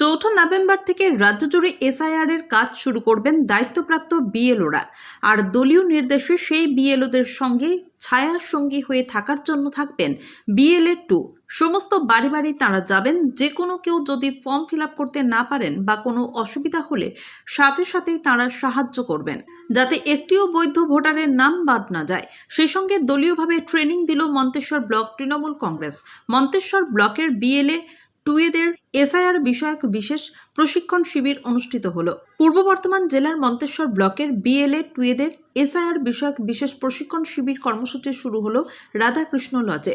চৌঠা নভেম্বর থেকে রাজ্য জুড়ে এসআইআর এর কাজ শুরু করবেন দায়িত্বপ্রাপ্ত বিএলওরা আর দলীয় নির্দেশে সেই বিএলওদের সঙ্গে ছায়া সঙ্গী হয়ে থাকার জন্য থাকবেন বিএলএ টু সমস্ত বাড়ি বাড়ি তাঁরা যাবেন, যে কোনো কেউ যদি ফর্ম ফিল করতে না পারেন বা কোনো অসুবিধা হলে সাথে সাথেই তাঁরা সাহায্য করবেন, যাতে একটিও বৈধ ভোটারের নাম বাদ না যায়। সেই সঙ্গে দলীয়ভাবে ট্রেনিং দিল মন্তেশ্বর ব্লক তৃণমূল কংগ্রেস। মন্তেশ্বর ব্লকের বিএলএ টুয়েদের এসআইআর বিষয়ক বিশেষ প্রশিক্ষণ শিবির অনুষ্ঠিত হল। পূর্ব বর্ধমান জেলার মন্তেশ্বর ব্লকের বিএলএ টুয়েদের এসআইআর বিষয়ক বিশেষ প্রশিক্ষণ শিবির কর্মসূচি শুরু হলো রাধাকৃষ্ণ লজে।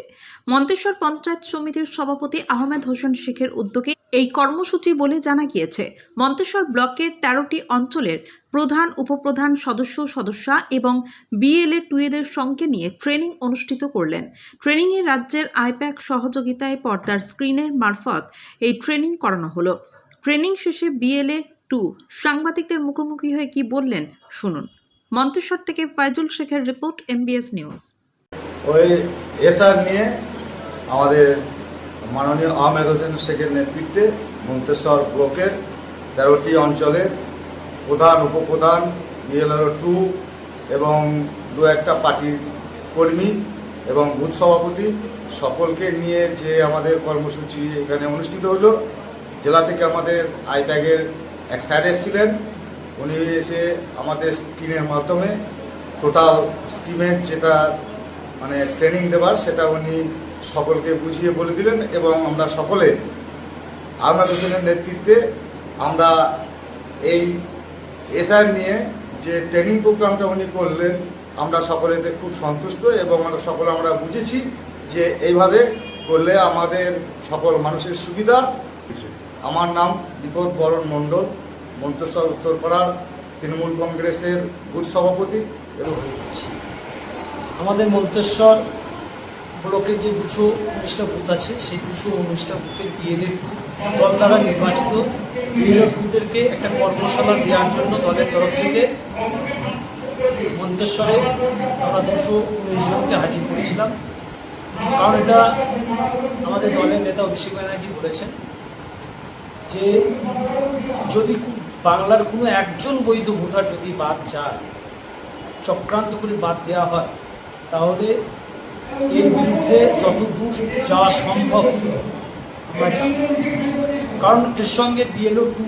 মন্তেশ্বর পঞ্চায়েত সমিতির সভাপতি আহমেদ হোসেন শেখের উদ্যোগে এই কর্মসূচি বলে জানা গিয়েছে, মন্তেশ্বর ব্লকের তেরোটি অঞ্চলের প্রধান, উপপ্রধান সদস্য, সদস্যা এবং বিএলএ টুয়েদের সঙ্গে নিয়ে ট্রেনিং অনুষ্ঠিত করলেন। ট্রেনিংয়ে রাজ্যের আইপ্যাক সহযোগিতায় পর্দার স্ক্রিনের মারফত এই ট্রেনিং করানো হলো। ট্রেনিং শেষে বিএলএ টু সাংবাদিকদের মুখোমুখি হয়ে কি বললেন শুনুন। মন্তেশ্বর থেকে ফাইজুল শেখের রিপোর্ট এমবিএস নিউজ। ওই এসআর নিয়ে আমাদের মাননীয় আহমেদ হোসেন শেখের নেতৃত্বে মন্তেশ্বর ব্লকের তেরোটি অঞ্চলের প্রধান, উপপ্রধান বিএলআর টু এবং দু একটা পার্টির কর্মী এবং বুথ সভাপতি সকলকে নিয়ে যে আমাদের কর্মসূচি এখানে অনুষ্ঠিত হলো, জেলা থেকে আমাদের আইপ্যাগের এক স্যার এসেছিলেন। উনি এসে আমাদের স্কিমের মাধ্যমে টোটাল স্কিমের যেটা মানে ট্রেনিং দেওয়ার সেটা উনি সকলকে বুঝিয়ে বলে দিলেন এবং আমরা সকলে আহমেদ হোসেনের নেতৃত্বে আমরা এই এসআর নিয়ে যে ট্রেনিং প্রোগ্রামটা উনি করলেন, আমরা সকলেতে খুব সন্তুষ্ট এবং আমরা সকলে আমরা বুঝেছি যে এইভাবে করলে আমাদের সকল মানুষের সুবিধা। আমার নাম বিপদ বরণ মণ্ডল মন্তেশ্বর উত্তরপাড়ার তৃণমূল কংগ্রেসের বুথ সভাপতি এবং আমাদের মন্তেশ্বর ব্লকের যে দুশো উনিশটা বুথ আছে, সেই দুশো উনিশটা বুথের বিএলএ টু দল দ্বারা নির্বাচিত বিএলএ একটা কর্মশালা দেওয়ার জন্য দলের তরফ থেকে মন্তেশ্বরে আমরা দুশো উনিশ জনকে হাজির করেছিলাম। কারণ এটা আমাদের দলের নেতা অভিষেক ব্যানার্জি বলেছেন যে যদি বাংলার কোনো একজন বৈধ ভোটার যদি বাদ যায়, চক্রান্ত করে বাদ দেওয়া হয়, তাহলে এর বিরুদ্ধে যতদূর যাওয়া সম্ভব কারণ এর সঙ্গে বিএলও টু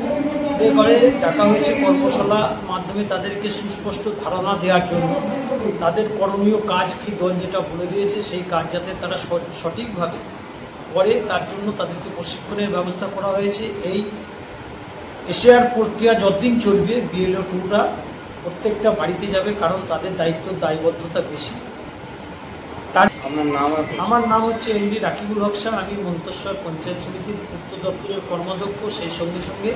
করে ডাকা হয়েছে কর্মশালার মাধ্যমে তাদেরকে সুস্পষ্ট ধারণা দেওয়ার জন্য। তাদের করণীয় কাজ কি, দল যেটা বলে দিয়েছে, সেই কাজ যাতে তারা সঠিকভাবে করে, তার জন্য তাদেরকে প্রশিক্ষণের ব্যবস্থা করা হয়েছে। এই এশিয়ার প্রক্রিয়া যতদিন চলবে বিএলও টুরা প্রত্যেকটা বাড়িতে যাবে, কারণ তাদের দায়িত্ব দায়বদ্ধতা বেশি। আপনার নাম আমার নাম হচ্ছে এমডি রাকিবুল হক শাহ আমি মন্তেশ্বর পঞ্চায়েত সমিতির পূর্ত দপ্তরের কর্মাধ্যক্ষ সেই সঙ্গে সঙ্গে।